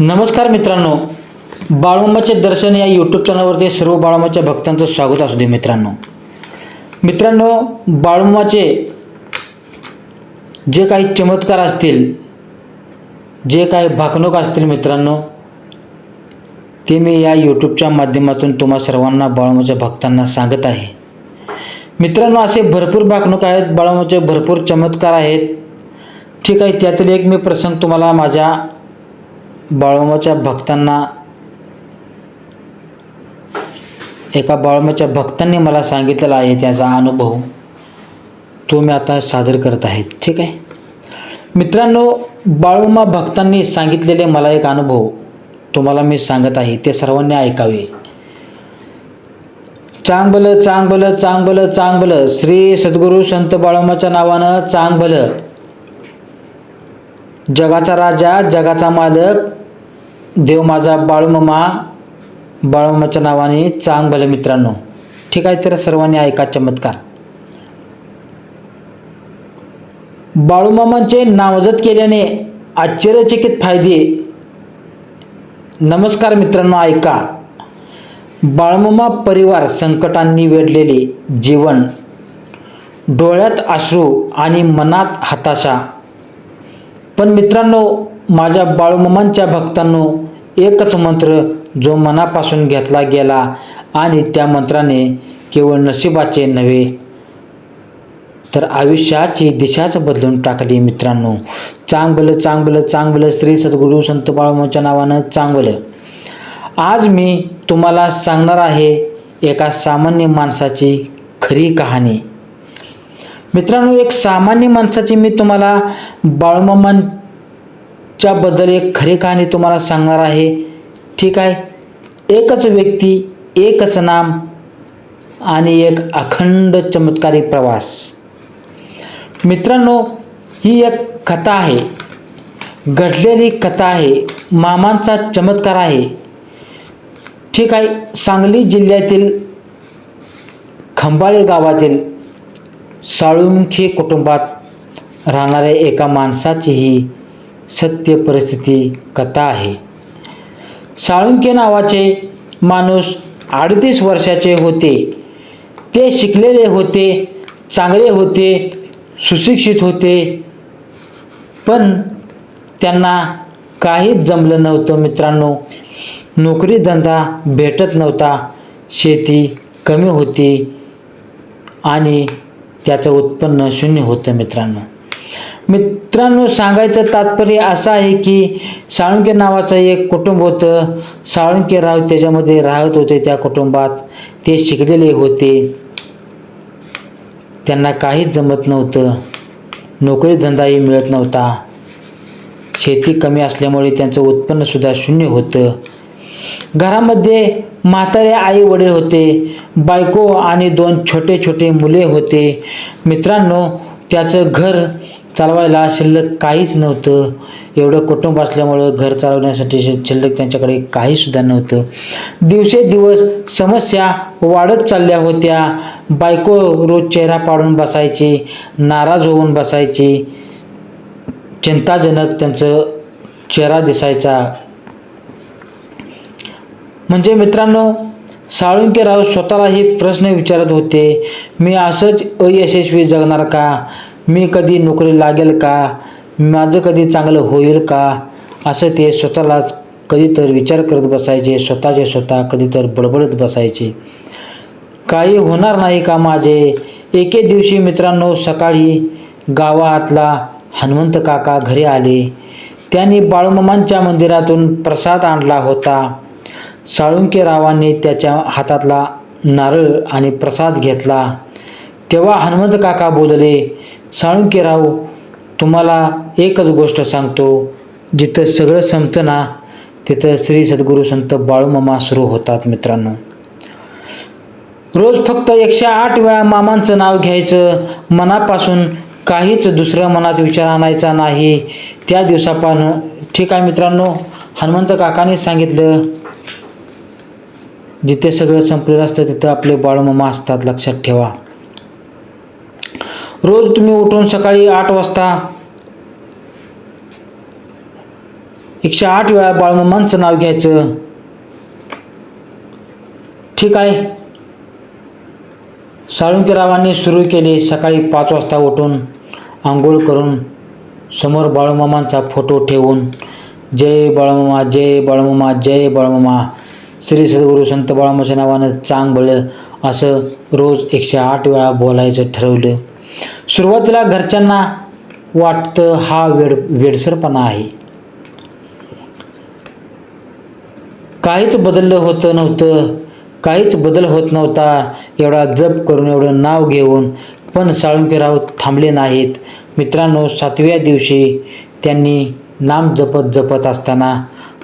नमस्कार मित्रांनो बाळूमाचे दर्शन या यूट्यूब चॅनलवरती सर्व बाळूमाच्या भक्तांचं स्वागत असू दे मित्रांनो. मित्रांनो बाळूमाचे जे काही चमत्कार असतील जे काही भाकणूक असतील मित्रांनो ते मी या यूट्यूबच्या माध्यमातून तुम्हा सर्वांना बाळूमाच्या भक्तांना सांगत आहे. मित्रांनो असे भरपूर भाकणूक आहेत बाळूमाचे भरपूर चमत्कार आहेत. ठीक आहे त्यातील एक मी प्रसंग तुम्हाला माझ्या बाळूमाच्या भक्तांना एका बाळूमाच्या भक्तांनी मला सांगितलेला आहे त्याचा अनुभव तो मी आता सादर करत आहे ठीक आहे? मित्रांनो बाळूमा भक्तांनी सांगितलेले मला एक अनुभव तुम्हाला मी सांगत आहे ते सर्वांनी ऐकावे. चांगबल चांगबल चांगबल चांगबल श्री सद्गुरू संत बाळूमाच्या नावानं चांगबल. जगाचा राजा जगाचा मालक देव माझा बाळूमामा बाळूमाच्या नावाने चांग भले मित्रांनो. ठीक आहे तर सर्वांनी ऐका चमत्कार. बाळूमामांचे नामजत केल्याने आश्चर्यचकित फायदे. नमस्कार मित्रांनो ऐका. बाळमामा परिवार संकटांनी वेढलेले जीवन डोळ्यात अश्रू आणि मनात हताशा. पण मित्रांनो माझ्या बाळूमामांच्या भक्तांनो एकच मंत्र जो मनापासून घेतला गेला आणि त्या मंत्राने केवळ नशिबाचे नव्हे तर आयुष्याची दिशाच बदलून टाकली मित्रांनो. चांगलं चांगलं चांगलं श्री सद्गुरू संत बाळूमाच्या नावानं चांगलं. आज मी तुम्हाला सांगणार आहे एका सामान्य माणसाची खरी कहाणी. मित्रांनो एक सामान्य माणसाची मी तुम्हाला बाळूमामांच्या बद्दल एक खरी कहाणी तुम्हाला सांगणार आहे. ठीक आहे? एकच व्यक्ती एकच नाम आणि एक अखंड चमत्कारी प्रवास. मित्रांनो ही एक कथा आहे. घडलेली कथा आहे. मामांचा चमत्कार आहे. ठीक आहे? सांगली जिल्ह्यातील खंबाळे गावातील साळुंखे कुटुंबात राहणाऱ्या एका माणसाची ही सत्य परिस्थिती कथा आहे. साळुंके नावाचे माणूस अडतीस वर्षाचे होते. ते शिकलेले होते चांगले होते सुशिक्षित होते. पण त्यांना काहीच जमलं नव्हतं मित्रांनो. नोकरी धंदा भेटत नव्हता. शेती कमी होती आणि त्याचं उत्पन्न शून्य होतं मित्रांनो. मित्रांनो सांगायचं तात्पर्य असं आहे की साळुंके नावाचं एक कुटुंब होतं. साळुंके राव त्याच्यामध्ये राहत होते त्या कुटुंबात. ते शिकलेले होते. त्यांना काहीच जमत नव्हतं. नोकरी धंदाही मिळत नव्हता. शेती कमी असल्यामुळे त्यांचं उत्पन्नसुद्धा शून्य होतं. घरामध्ये म्हातारे आई वडील होते. बायको आणि दोन छोटे छोटे मुले होते. मित्रांनो त्याचं घर चालवायला शिल्लक काहीच नव्हतं. एवढं कुटुंब असल्यामुळं घर चालवण्यासाठी शिल्लक त्यांच्याकडे काहीसुद्धा नव्हतं. दिवसेदिवस समस्या वाढत चालल्या होत्या. बायको रोज चेहरा पाडून बसायची नाराज होऊन बसायची. चिंताजनक त्यांचं चेहरा दिसायचा. म्हणजे मित्रांनो साळुंकेराव स्वतःलाही प्रश्न विचारत होते मी असंच अयशस्वी जगणार का? मी कधी नोकरी लागेल का? माझं कधी चांगलं होईल का? असं ते स्वतःलाच कधीतर विचार करत बसायचे स्वतःचे स्वतः कधीतर बडबडत बसायचे. काही होणार नाही का माझे? एके दिवशी मित्रांनो सकाळी गावातला हनुमंत काका घरी आले. त्यांनी बाळूमामांच्या मंदिरातून प्रसाद आणला होता. साळुंकेरावांनी त्याच्या हातातला नारळ आणि प्रसाद घेतला. तेव्हा हनुमंत काका बोलले साळुंकेराव तुम्हाला एकच गोष्ट सांगतो. जिथं सगळं संपतं ना तिथं श्री सद्गुरू संत बाळूमामा सुरू होतात मित्रांनो. रोज फक्त एकशे आठ वेळा मामांचं नाव घ्यायचं मनापासून काहीच दुसऱ्या मनात विचार आणायचा नाही. त्या दिवसापान ठीक आहे मित्रांनो हनुमंत काकाने सांगितलं जिथे सगळं संपलेलं असतं तिथं आपले बाळूमामा असतात लक्षात ठेवा. रोज तुम्ही उठून सकाळी आठ वाजता एकशे आठ वेळा बाळमामांचं नाव घ्यायचं. ठीक आहे. साळुंकीरावांनी सुरू केले सकाळी पाच वाजता उठून आंघोळ करून समोर बाळूमामांचा फोटो ठेवून जय बाळमामा जय बाळमामा जय बाळमामा. श्री सद्गुरू संत बाळमाच्या नावानं चांग बळ असं रोज एकशे आठ वेळा बोलायचं ठरवलं. सुरुवातीला घरच्यांना वाटतं हा वेड वेडसरपणा आहे. काहीच बदललं होतं नव्हतं काहीच बदल होत नव्हता एवढा जप करून एवढं नाव घेऊन पण साळुंकेराव थांबले नाहीत. मित्रांनो सातव्या दिवशी त्यांनी नाम जपत जपत असताना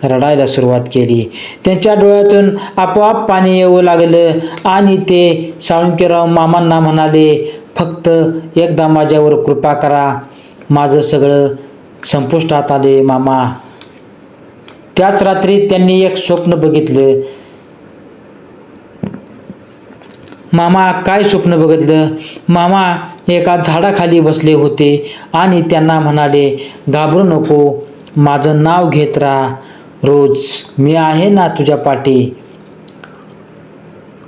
रडायला सुरुवात केली. त्यांच्या डोळ्यातून आपोआप पाणी येऊ लागलं आणि ते साळुंकेराव मामांना म्हणाले फक्त एकदा माझ्यावर कृपा करा. माझं सगळं संपुष्टात आले मामा. त्याच रात्री त्यांनी एक स्वप्न बघितलं. मामा काय स्वप्न बघितलं? मामा एका झाडाखाली बसले होते आणि त्यांना म्हणाले घाबरू नको माझं नाव घेत राहा. रोज मी आहे ना तुझ्या पाठी.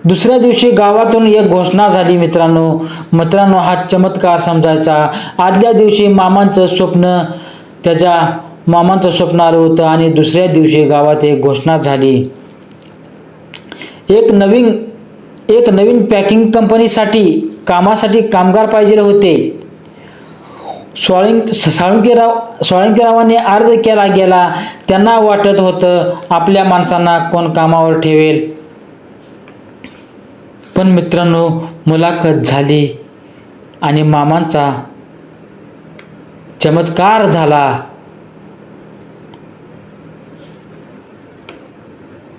दुसऱ्या दिवशी गावातून एक घोषणा झाली मित्रांनो. मित्रांनो हा चमत्कार समजायचा. आदल्या दिवशी मामांचं स्वप्न त्याच्या मामांचं स्वप्न आलं होतं आणि दुसऱ्या दिवशी गावात एक घोषणा झाली. एक नवीन एक नवीन पॅकिंग कंपनीसाठी कामासाठी कामगार पाहिजे होते. स्वाळिंग साळुंकीराव साळुंकेरावांनी अर्ज केला गेला. त्यांना वाटत होतं आपल्या माणसांना कोण कामावर ठेवेल. पण मित्रांनो मुलाखत झाली आणि मामांचा चमत्कार झाला.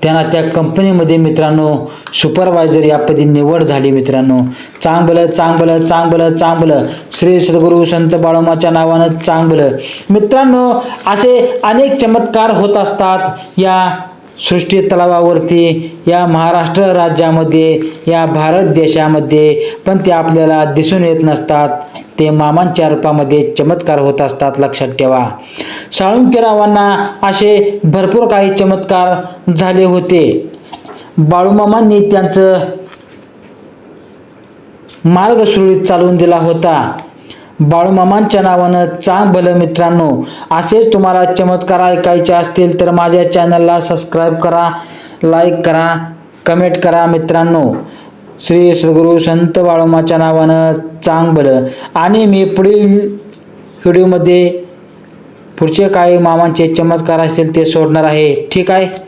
त्यांना त्या कंपनीमध्ये मित्रांनो सुपरवायझर या पदी निवड झाली मित्रांनो. चांगलं चांगलं चांगलं चांगलं. श्री सद्गुरू संत बाळोमाच्या नावानं चांगलं. मित्रांनो असे अनेक चमत्कार होत असतात या सृष्टी तलावावरती या महाराष्ट्र राज्यामध्ये या भारत देशामध्ये पण ते आपल्याला दिसून येत नसतात. ते मामांच्या रूपामध्ये चमत्कार होत असतात लक्षात ठेवा. साळुंकीरावांना असे भरपूर काही चमत्कार झाले होते. बाळूमामांनी त्यांचं मार्ग सुरळीत चालवून दिला होता. बाळूमामांच्या नावानं चांग भलं मित्रांनो असेच तुम्हाला चमत्कार ऐकायचे असतील तर माझ्या चॅनलला सबस्क्राईब करा लाईक करा कमेंट करा मित्रांनो. श्री सद्गुरू संत बाळूमाच्या नावानं चांग भलं. आणि मी पुढील व्हिडिओमध्ये पुढचे काही मामांचे चमत्कार असतील ते सोडणार आहे. ठीक आहे?